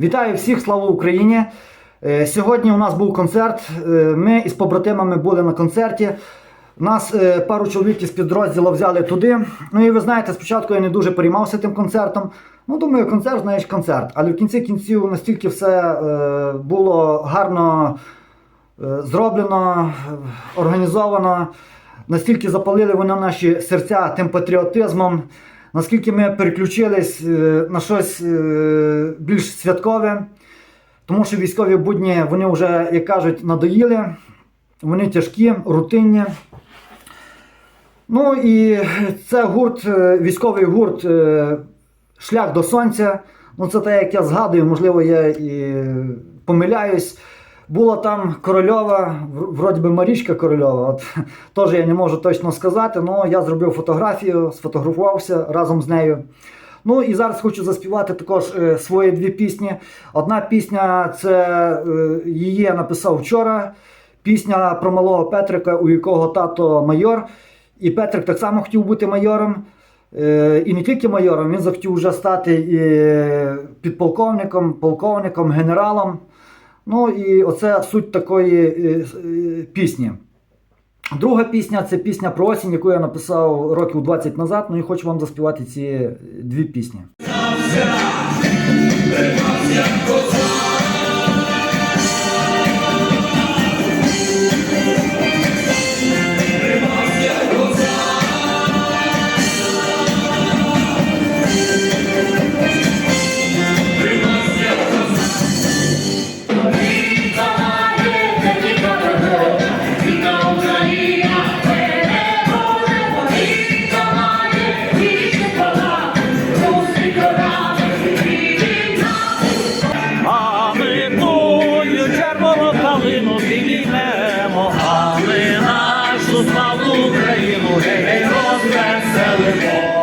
Вітаю всіх, слава Україні! Е, Сьогодні у нас був концерт. Е, Ми із побратимами були на концерті. Нас е, пару чоловік із підрозділу взяли туди. Ну і ви знаєте, спочатку я не дуже переймався тим концертом. Ну, думаю, концерт, знаєш, концерт. Але в кінці кінців настільки все було гарно зроблено, організовано, настільки запалили вони наші серця тим патріотизмом, наскільки ми переключились е, на щось е, більш святкове. Тому що військові будні вони вже, як кажуть, надоїли, вони тяжкі, рутинні. Ну і це гурт, е, військовий гурт Шлях до сонця. Ну, це те, як я згадую, можливо, я і помиляюсь. Була там Корольова, вроді би Марічка Корольова. От, теж я не можу точно сказати, але я зробив фотографію, сфотографувався разом з нею. Ну і зараз хочу заспівати також е, свої дві пісні. Одна пісня це е, її я написав вчора. Пісня про малого Петрика, у якого тато майор. І Петрик так само хотів бути майором. Е, І не тільки майором, він захотів вже стати і підполковником, полковником, генералом. Ну і оце суть такої е, е, пісні. Друга пісня це пісня про осінь, яку я написав років 20 назад. Ну і хочу вам заспівати ці дві пісні. Нашу славну Україну гей розвеселимо.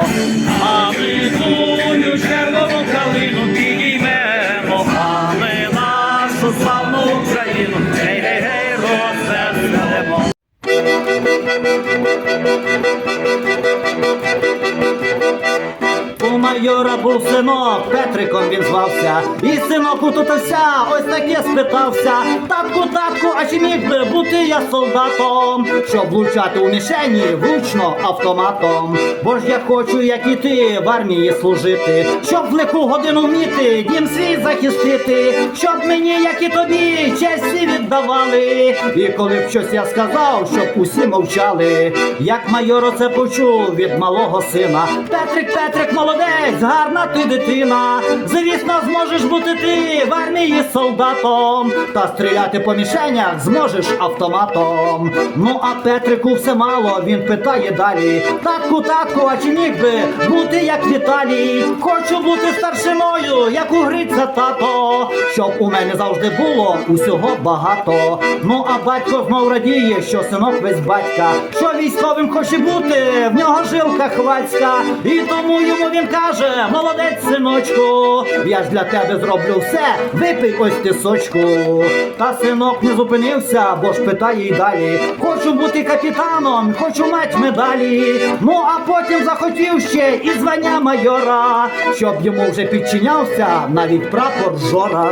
У майора був синок, Петриком він звався, і синок утотився, ось таке спитався. Татку, татку, а чи міг би бути я солдатом, щоб влучати у мішені влучно автоматом. Бо ж я хочу, як і ти, в армії служити, щоб в лиху годину вміти, дім свій захистити, щоб мені, як і тобі, честь всі віддавали. І коли б щось я сказав, щоб усі мовчали, як майор це почув від малого сина. Петрик, Петрик, молодець, гарна ти дитина. Звісно, зможеш бути ти в армії солдатом, та стріляти по мішенях зможеш автоматом. Ну а Петрику все мало, він питає далі. Татку, татку, а чи міг би бути як Віталій? Хочу бути старшиною, як у Гриця тато, щоб у мене завжди було усього багато. Ну а батько знов радіє, що синок весь батька, що військовим хоче бути, в нього жилка хвацька, і тому йому він каже: молодець, синочку, я ж для тебе зроблю все, випий ось ти сочку. Та синок не зупинився, бо ж питає й далі. Хочу бути капітаном, хочу мать медалі. Ну а потім захотів ще і звання майора, щоб йому вже підчинявся навіть прапор жора.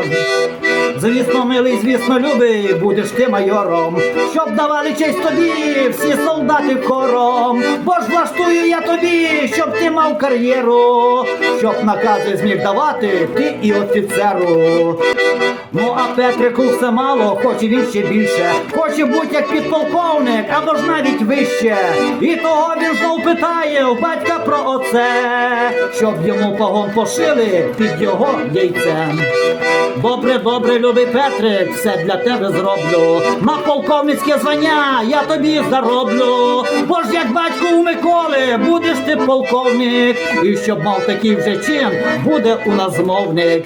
Звісно, милий, звісно, любий, будеш ти майором, щоб давали честь тобі всі солдати хором. Бо ж влаштую я тобі, щоб ти мав кар'єру, щоб накази зміг давати ти і офіцеру. Ну а Петрику все мало, хоче він ще більше, хоче бути як підполковник, або ж навіть вище. І того він знов питає у батька про оце, щоб йому погон пошили під його яйцем. Добре, добре, любий Петрик, все для тебе зроблю. На полковницьке звання я тобі зароблю. Бо ж як батько у Миколи, будеш ти полковник. І щоб мав такий вже чин, буде у нас змовник.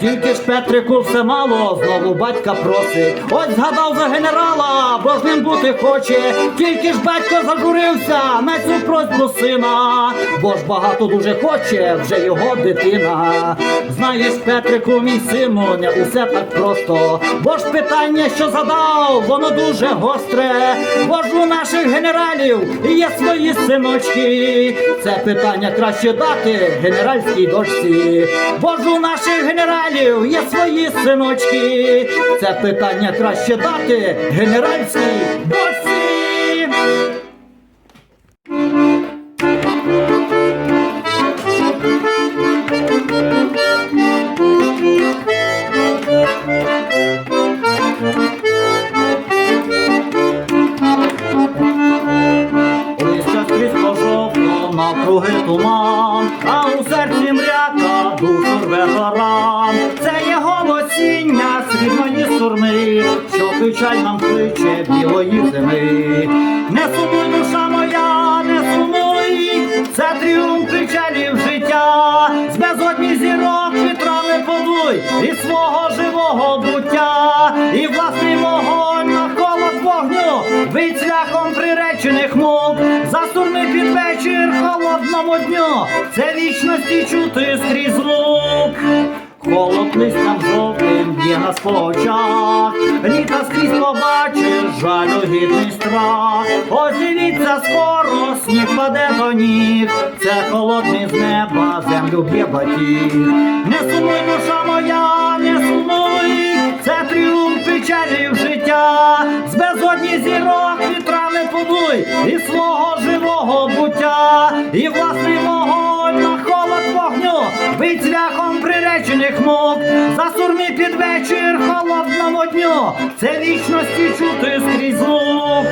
Тільки ж Петрику все мало, знову батька просить. Ось згадав за генерала, бо ж ним бути хоче. Тільки ж батько зажурився на цю просьбу сина, бо ж багато дуже хоче вже його дитина. Знаєш, Петрику, мій сину, не усе так просто. Бо ж питання, що задав, воно дуже гостре. Бо ж у наших генералів є свої синочки. Це питання краще дати генеральській дочці. Бо ж у наших генералів є свої синочки. Це питання краще дати генеральській дочці. Навкруги туман, а у серці мряка душу рве горам. Це є голосіння срібної сурми, що печаль нам кличе білої зими. Не сумуй, душа моя, не сумуй, це тріумф печалів життя, з безодні зірок вітрами подуй і свого живого буття, і власний вогонь на холод вогню, бить цвяхом приречених мук, вечір холодному дню, це вічності чути скрізь лук. Холод листям жовтим нас по очах, літа скрізь побачиш жалю гідний страх. Ось дивіться, скоро сніг паде до ніг, це холодний з неба землю б'є батіг. Не сумуй, душа моя, не сумуй, це тріумф печалів життя, з безодні зірок вітрами подуй і свого буття, і власний вогонь на холод вогню, бить цвяхом приречених мук, засурми під вечір холодному дню, це вічності чути скрізь лук.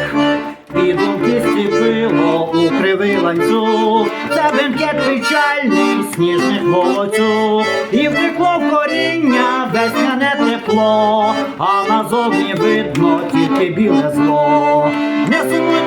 І думки стіпило у кривий ланцюг, це бенкет печальний сніжних волоцюг, і втекло в коріння весняне тепло, а назовні видно тільки біле зло. Не сумуй,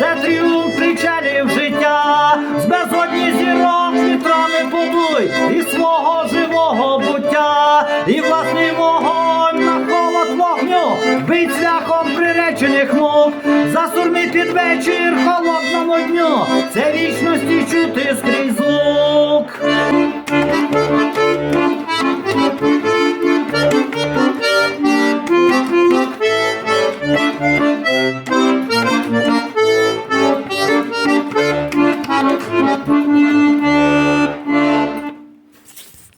це тріумф причалів життя, з безодні зірок вітрами подуй і свого живого буття, і власний вогонь на холод вогню, бить цвяхом приречених мук, засурми під вечір холодному дню, це вічності чути скрізь лук.